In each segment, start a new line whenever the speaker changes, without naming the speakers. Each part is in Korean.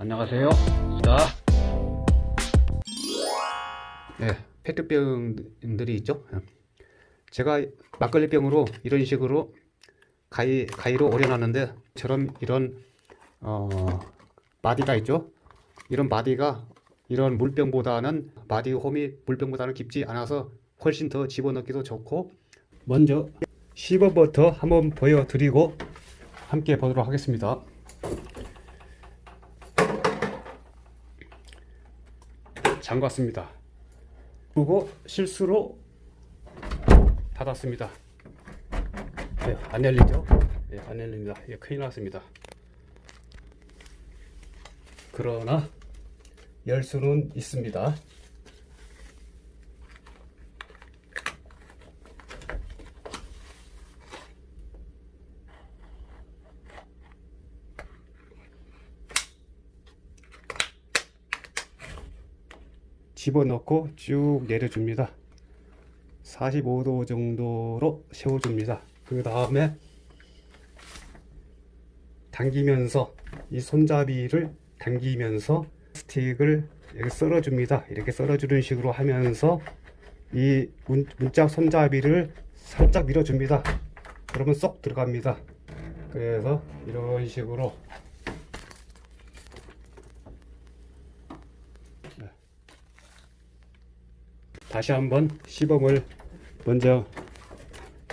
안녕하세요. 자, 네, 페트병들이 있죠. 예. 제가 막걸리병으로 이런 식으로 가위 가위로 오려놨는데, 저런 이런 어, 마디가 있죠. 이런 마디가 이런 물병보다는 마디 홈이 물병보다는 깊지 않아서 훨씬 더 집어넣기도 좋고 먼저 10번부터 한번 보여드리고 함께 보도록 하겠습니다. 잠갔습니다. 그리고 실수로 닫았습니다. 네, 안 열리죠? 네, 안 열립니다. 예, 큰일 났습니다. 그러나 열 수는 있습니다. 집어넣고 쭉 내려줍니다. 45도 정도로 세워줍니다. 그 다음에 당기면서 이 손잡이를 당기면서 스틱을 이렇게 썰어줍니다. 이렇게 썰어주는 식으로 하면서 이 문, 문짝 손잡이를 살짝 밀어줍니다. 그러면 쏙 들어갑니다. 그래서 이런 식으로 다시 한번 시범을 먼저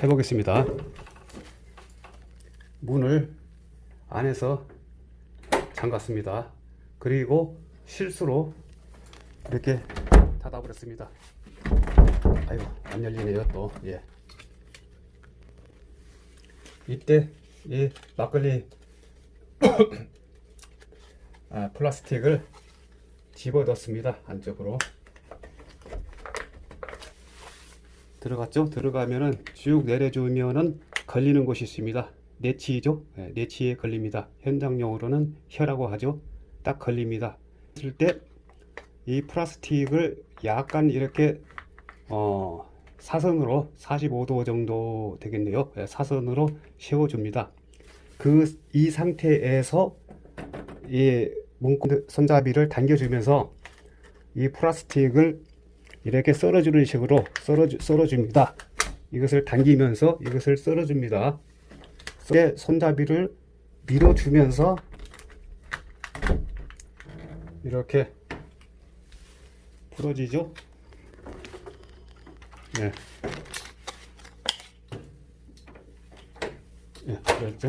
해보겠습니다. 문을 안에서 잠갔습니다. 그리고 실수로 이렇게 닫아버렸습니다. 아이고 안 열리네요 또 예. 이때 이 막걸리 아, 플라스틱을 집어 넣습니다 안쪽으로 들어갔죠? 들어가면은 쭉 내려주면은 걸리는 곳이 있습니다. 내치죠? 네, 내치에 걸립니다. 현장용으로는 혀라고 하죠. 딱 걸립니다. 했을 때 이 플라스틱을 약간 이렇게 어, 사선으로 45도 정도 되겠네요. 네, 사선으로 세워줍니다. 그 이 상태에서 이 문구 손잡이를 당겨주면서 이 플라스틱을 이렇게 썰어주는 식으로 썰어주, 썰어줍니다. 이것을 당기면서 이것을 썰어줍니다. 썰에 손잡이를 밀어주면서 이렇게 풀어지죠? 네. 네. 네.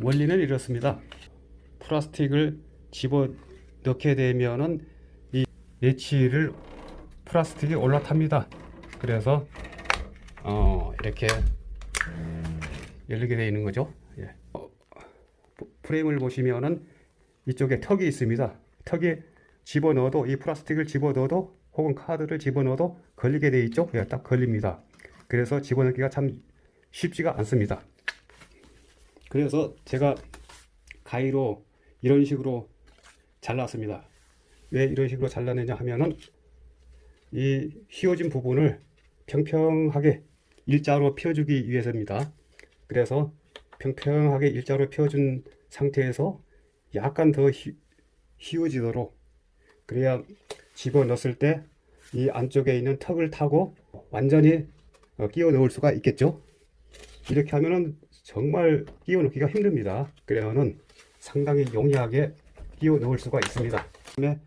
원리는 이렇습니다. 플라스틱을 집어 넣게 되면은 예치를 플라스틱이 올라탑니다. 그래서 어, 이렇게 열리게 되어 있는 거죠. 예. 어, 프레임을 보시면은 이쪽에 턱이 있습니다. 턱에 집어 넣어도 이 플라스틱을 집어 넣어도 혹은 카드를 집어 넣어도 걸리게 되어 있죠. 예, 딱 걸립니다. 그래서 집어 넣기가 참 쉽지가 않습니다. 그래서 제가 가위로 이런 식으로 잘랐습니다. 왜 이런 식으로 잘라내냐 하면은 이 휘어진 부분을 평평하게 일자로 펴주기 위해서입니다. 그래서 평평하게 일자로 펴준 상태에서 약간 더 휘, 휘어지도록 그래야 집어 넣었을 때 이 안쪽에 있는 턱을 타고 완전히 어, 끼워 넣을 수가 있겠죠. 이렇게 하면은 정말 끼워 넣기가 힘듭니다. 그러면은 상당히 용이하게 끼워 넣을 수가 있습니다. 그다음에